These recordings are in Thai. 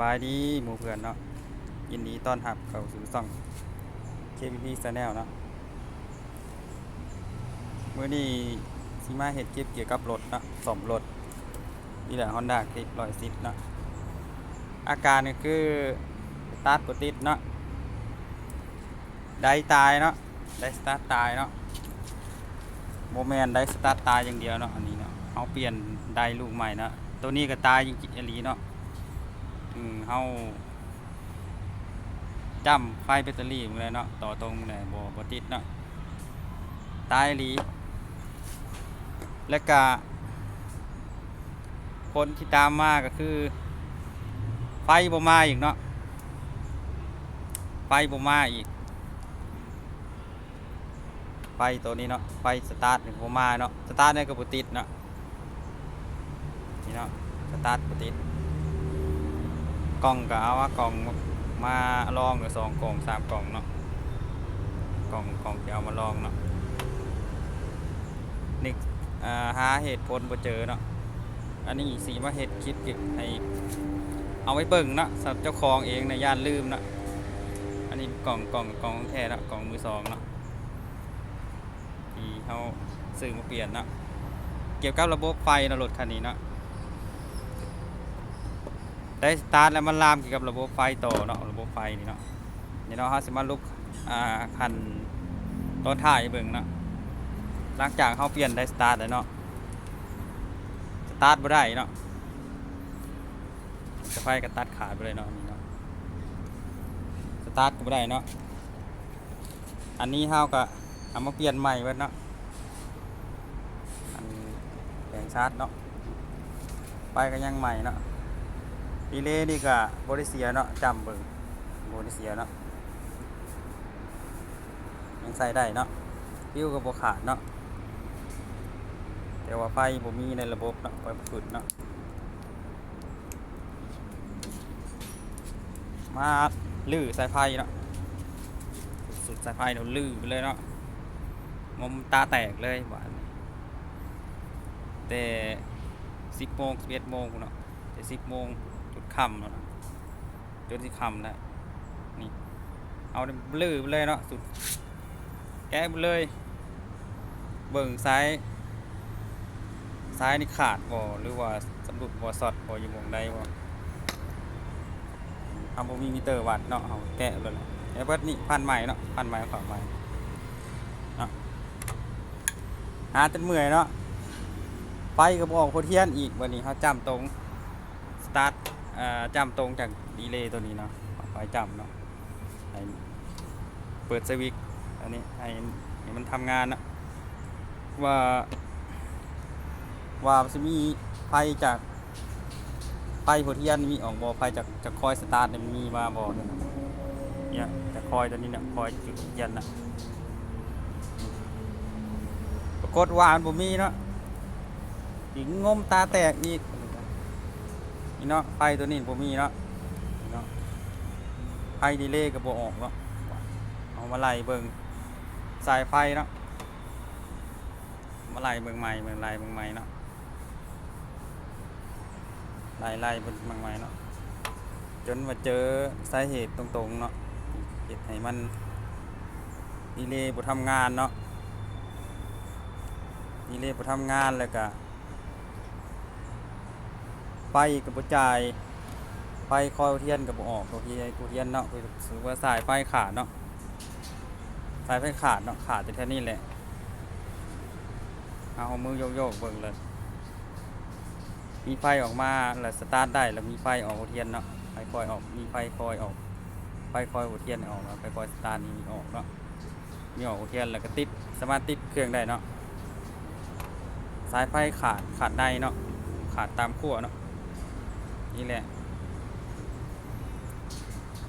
บายดีหมู่เพื่อนเนาะยินดีต้อนรับเข้าสู่ช่อง KPP Channel เนาะเมื้อนี้สิมาเฮ็ดคลิปเกี่ยวกับรถเนาะซ่อมรถนี่แหละ Honda Click 110เนาะอาการก็คือสตาร์ทบ่ติดเนาะได้ตายเนาะได้สตาร์ทตายเนาะโมแมนได้สตาร์ทตายอย่างเดียวเนาะอันนี้เนาะเอาเปลี่ยนได้ลูกใหม่เนาะตัวนี้ก็ตายจริงๆอลีเนาะ อืมเฮาจำไฟแบตเตอรี่มันเลยเนาะต่อตรงเลยบ่บ่ติดเนาะตายอีหลี และก็ผลที่ตามมาก็คือ ไฟบ่มาอีกเนาะไฟบ่มาอีก ไฟตัวนี้เนาะไฟสตาร์ทบ่มาเนาะสตาร์ทเนี่ยก็บ่ติดเนาะนี่เนาะสตาร์ทบ่ติด กล่องก็เอาว่ากล่องมาลองหรือสองกล่องสามกล่องเนาะกล่องกล่องที่เอามาลองเนาะนี่หาเหตุผลบ่เจอเนาะอันนี้สีมาเหตุคลิปเก็บให้เอาไว้เบิ่งเนาะสำหรับเจ้าของเองในย่านลืมเนาะอันนี้กล่องกล่องกล่องแท้เนาะกล่องมือสองเนาะที่เขาซื้อมาเปลี่ยนเนาะเกี่ยวกับระบบไฟเนาะรถคันนี้เนาะ ได้สตาร์ทแล้วมันลามเกี่ยวกับระบบไฟต่อเนาะระบบไฟนี่เนาะเดี๋ยวเราเขาสามารถลุกอ่าคันต้นถ่ายเบิ่งเนาะหลังจากเขาเปลี่ยนได้สตาร์ทแล้วเนาะสตาร์ทบ่ได้เนาะจะไฟก็ตัดขาดไปเลยเนาะนี่เนาะสตาร์ทก็บ่ได้เนาะอันนี้เฮาก็เอามาเปลี่ยนใหม่เบิดเนาะอันแผงชาร์จเนาะไฟก็ยังใหม่เนาะ ดีเลยนี่ก็บริเสียเนาะจำเบิ่งบริเสียเนาะยังใส่ได้เนาะฟิวก็บ่ขาดเนาะแต่ว่าไฟบ่มีในระบบเนาะไฟบ่ขึ้นเนาะมาลื้อสายไฟเนาะสุดสายไฟเราลื้อไปเลยเนาะงมตาแตกเลยบาดนี้แต่10โมง11โมงพุ่นเนาะแต่10โมง คำแล้วจนที่คำแล้วนี่เอาเลื้อไปเลยเนาะสุดแกะไปเลย เบิ่งซ้ายซ้ายนี่ขาดบ่หรือว่าสำรุดบ่สอดบ่อยู่หมองใดบ่ทำบ่มีมิเตอร์วัดเนาะเอาแกะเลยแกะเบิดนี่พันใหม่เนาะพันใหม่ฝากใหม่เนาะหาจนเมื่อยเนาะไฟก็บ่อกโคเทียนอีกวันนี้เขาจำตรง สตาร์ท จำตรงจากดีเลย์ตัวนี้เนาะไฟจำเนาะให้เปิดสวิตอันนี้ให้ให้มันทำงานนะว่า ว่าจะมีไฟจากไฟหัวเทียนมีออกบอไฟจากจากคอยสตาร์ทมันมีมาบอเนี่ยนะเนี่ยจากคอยตัวนี้เนี่ยคอยจุดเทียนนะปรากฏว่าอันบ่มีเนาะอีกงมตาแตกอีก นี่เนาะไฟตัวนี้ผมมีเนาะเนาะไฟดีเลย์กับโบออกเนาะเอามาไล่เบิงสายไฟเนาะมาไล่เบิงใหม่เบิงไล่เบิงใหม่เนาะไล่ไล่เบิงใหม่เนาะจนมาเจอสาเหตุตรงๆเนาะเหตุให้มันดีเลย์บ่ทำงานเนาะดีเลย์บ่ทำงานแล้วก็ ไฟกับบ่จ่ายไฟคอยเทียนกับบ่ออกตัวที่ไอ้กูเทียนเนาะคือถือว่าสายไฟขาดเนาะสายไฟขาดเนาะขาดแต่แค่นี้แหละเอามือโยกๆเบิ่งเลยมีไฟออกมาแล้วสตาร์ทได้แล้วมีไฟออกหัวเทียนเนาะไฟคอยออกมีไฟคอยออกไฟคอยหัวเทียนออกเนาะไฟคอยสตาร์ทนี่ออกเนาะมีออกหัวเทียนแล้วก็ติดสามารถติดเครื่องได้เนาะสายไฟขาดขาดได้เนาะขาดตามขั้วเนาะ นี่แหละ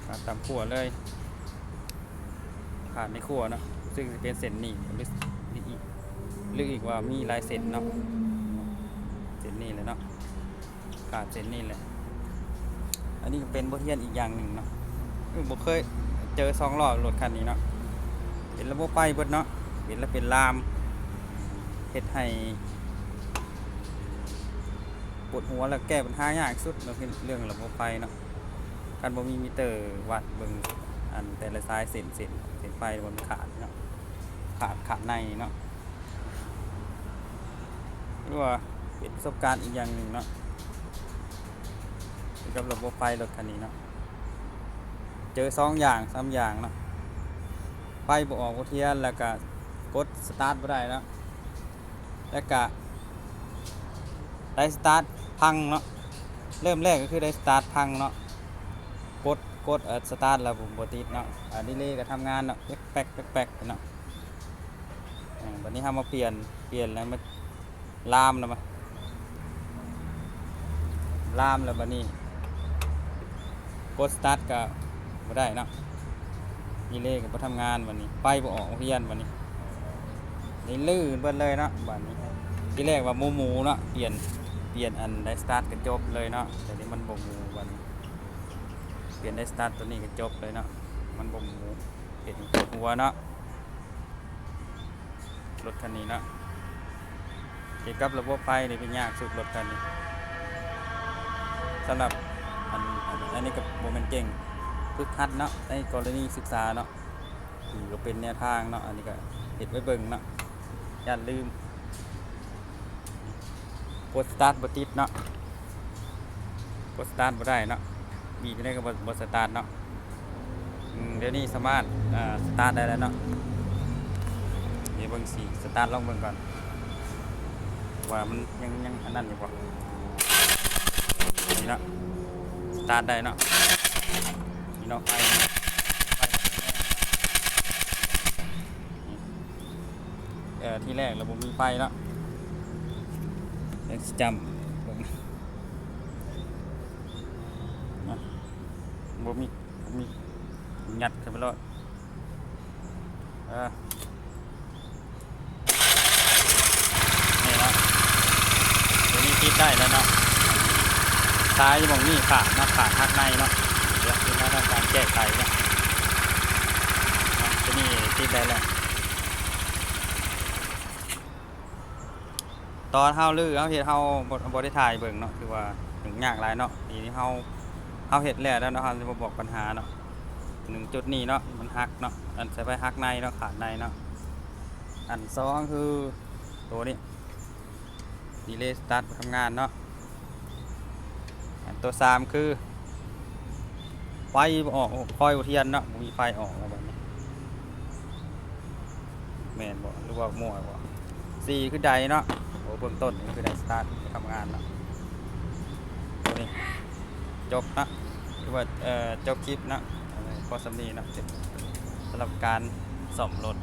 ขาดตามขั้วเลยขาดในขั้วเนาะซึ่งจะเป็นเส้นนี่หรืออีกหรืออีกว่ามีลายเส้นเนาะเส้นนี่เลยเนาะขาดเส้นนี่แหละอันนี้เป็นบทเรียนอีกอย่างหนึ่งเนาะผมเคยเจอสองรอบรถคันนี้เนาะเป็นระบบไฟบดเนาะเป็นแล้วเป็นลามเฮ็ดให้ ปวดหัวแล้วแก้ปัญหายากสุดเราคือเรื่องระบบไฟเนาะกันบ่มีมิเตอร์วัดเบิ่งอันแต่ละสายเส้นเส้นเส้นไฟมันขาดเนาะขาดขาดในเนาะหรือว่าเป็นประสบการณ์อีกอย่างหนึ่งเนาะเกี่ยวกับระบบไฟรถคันนี้เนาะเจอสองอย่างสามอย่างเนาะไฟบ่ออกเทียนแล้วก็กดสตาร์ทบ่ได้เนาะแล้วก็ ได้สตาร์ทพังเนาะเริ่มแรกก็คือได้สตาร์ทพังเนาะกดกดเอ่อสตาร์ทแล้วผมบติดเนาะอ่าดีเลยก็ทำงานเนาะแป๊กแป๊กแป๊กเนาะวันนี้ทำมาเปลี่ยนเปลี่ยนแล้วมาลามแล้วมาลามแล้วบัดนี้กดสตาร์ทก็บ่ได้เนาะดีเลยก็บ่ทำงานวันนี้ไปบ่ออกเพียนวันนี้นี่ลื่นเบิดเลยเนาะบัดนี้ ที่แรกว่าหมูหมูเนาะเปลี่ยนเปลี่ยนอันได้สตาร์ทก็จบเลยเนาะแต่นี่มันบ่หมูวันเปลี่ยนได้สตาร์ทตัวนี้ก็จบเลยเนาะมันบ่หมูเห็นหัวเนาะรถคันนี้เนาะเกี่ยวกับระบบไฟนี่เป็นยากสุดรถคันนี้สำหรับอันอันนี้กับโมเมนต์เก่งฝึกหัดเนาะในกรณีศึกษาเนาะถือเป็นแนวทางเนาะอันนี้ก็เห็ดไว้เบิ่งเนาะอย่าลืม กดสตาร์ทบติดเนาะกดสตาร์ทบ่ได้เนาะบีบไปได้กับบสตาร์ทเนาะเดี๋ยวนี้สามารถสตาร์ทได้แล้วเนาะเดี๋ยวเบิ่งสีสตาร์ทลองเบิ่งก่อน ว่ามันยังยังอันนั้นอยู่บ่นี่เนาะสตาร์ทได้เนาะนี่เนาะไฟเนาะไฟนี่เอ่อที่แรกเราบ่มีไฟเนาะ เดี๋ยวสิจำเบิ่งบ่มีบ่มีหยัดเข้าไปแล้วเออนี่เนาะตัวนี้ติดได้แล้วเนาะซ้ายมองนี่ขาดเนาะขาดทักในเนาะเดี๋ยวคือมาทำการแก้ไขเนาะเนาะตัวนี้ติดได้แล้ว ตอนเฮาลือเฮาเฮ็ดเฮาบ่บ่ได้ถ่ายเบิ่งเนาะคือว่าถึงยากหลายเนาะทีนี้เฮาเอาเห็ดแล้วแล้วเนาะครับจะมาบอกปัญหาเนาะหนึ่งจุดนี้เนาะมันหักเนาะอันใส่ไปหักในเนาะขาดในเนาะอันสองคือตัวนี้ดีเลย์สตาร์ททำงานเนาะอันตัวสามคือไฟบ่ออกคอยอุเทียนเนาะมีไฟออกแล้วแบบนี้แมนบ่หรือว่ามั่วบ่สี่คือใดเนาะ เบื้องต้นก็คือได้สตาร์ททำงานเนาะตัวนี้จบนะหรือว่าเอ่อจบคลิปนะพอสำนีนะสำหรับการสอมรถ